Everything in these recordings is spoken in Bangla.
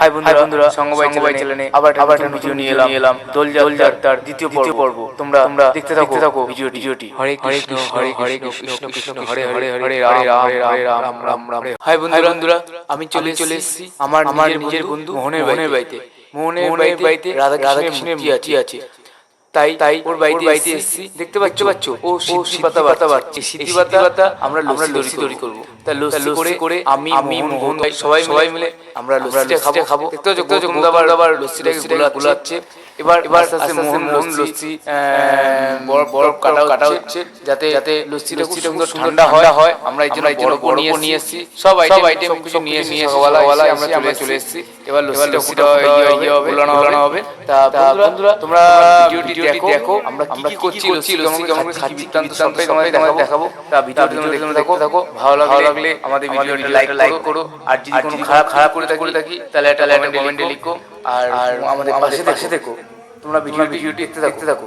হাই বন্ধুরা সঙ্গবাই চ্যানেলে আবার আবার একটা ভিডিও নিয়ে এলাম। এলাম। দোল যাত্রার দ্বিতীয় পর্ব। পর্ব। তোমরা তোমরা দেখতে থাকো থাকো ভিডিও ভিডিওটি। হরে কৃষ্ণ হরে হরে কৃষ্ণ কৃষ্ণ হরে হরে হরে রাম হরে হরে রাম রাম রাম হাই বন্ধুরা বন্ধুরা আমি চলে চলে এসেছি আমার আমার নিজের বন্ধু মোহনের মোহনের বাড়িতে। মোহনের বাড়িতে রাধা রাধা কৃষ্ণের মূর্তি আছে। তাই তাই ওর বাড়িতে বাড়িতে এসেছি। দেখতে পাচ্ছ? পাচ্ছ? ও সিদ্ধি পাতা পাতা বাড়ছে সিদ্ধি পাতা পাতা আমরা লস্যি তৈরি করব। তা করে আমি আমি সবাই সবাই মিলে আমরা খাব। খাব। দেখতে পাচ্ছ আবার লস্যিটাকে গুলাচ্ছে। এবার এবার আস্তে মোহন মোহন লস্যি বড় বড় কাটা কাটা হচ্ছে যাতে যাতে লস্যিটা খুব সুন্দর ঠান্ডা হয়। হয়। আমরা এই জন্য এই জন্য বড় নিয়ে এসেছি। সব সব আইটেম কিছু নিয়ে সকালবেলা আমরা আমরা চলে এসেছি। এবার লস্যিটা ইয়ে হবে গোলানো গোলানো হবে। তা বন্ধুরা তোমরা ভিডিওটি দেখো। আমরা কি করছি লস্যি কেমন কেমন খাচ্ছি বৃত্তান্ত সবটাই তোমাদের দেখাবো। তা ভিডিওটি তোমরা দেখতে থাকো থাকো। ভালো লাগলে আমাদের ভিডিওটি লাইক লাইক করো। আর যদি কোনো খারাপ খারাপ করে থাকি থাকি তাহলে একটা কমেন্টে লিখো আর আর আমাদের পাশে পাশে দেখো। তোমরা ভিডিও ভিডিওটি দেখতে দেখতে থাকো।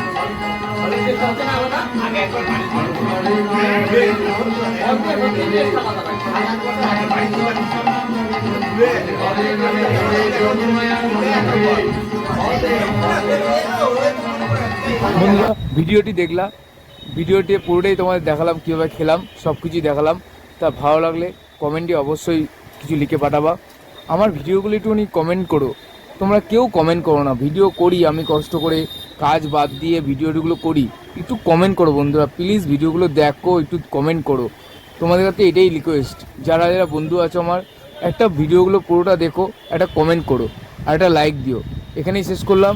ভিডিওটি দেখলাম ভিডিওটি পুরোটাই তোমাদের দেখালাম, কীভাবে খেলাম সব কিছুই দেখালাম। তা ভালো লাগলে কমেন্টে অবশ্যই কিছু লিখে পাঠাবা। আমার ভিডিওগুলো একটুখানি কমেন্ট করো। তোমরা কেউ কমেন্ট করো না। ভিডিও করি, আমি কষ্ট করে কাজ বাদ দিয়ে ভিডিওগুলো করি, একটু কমেন্ট করো বন্ধুরা প্লিজ ভিডিওগুলো দেখো, একটু কমেন্ট করো। তোমাদের কাছে এটাই রিকোয়েস্ট যারা যারা বন্ধু আছো আমার, একটা ভিডিওগুলো পুরোটা দেখো, একটা কমেন্ট করো, আর একটা লাইক দিও। এখানেই শেষ করলাম।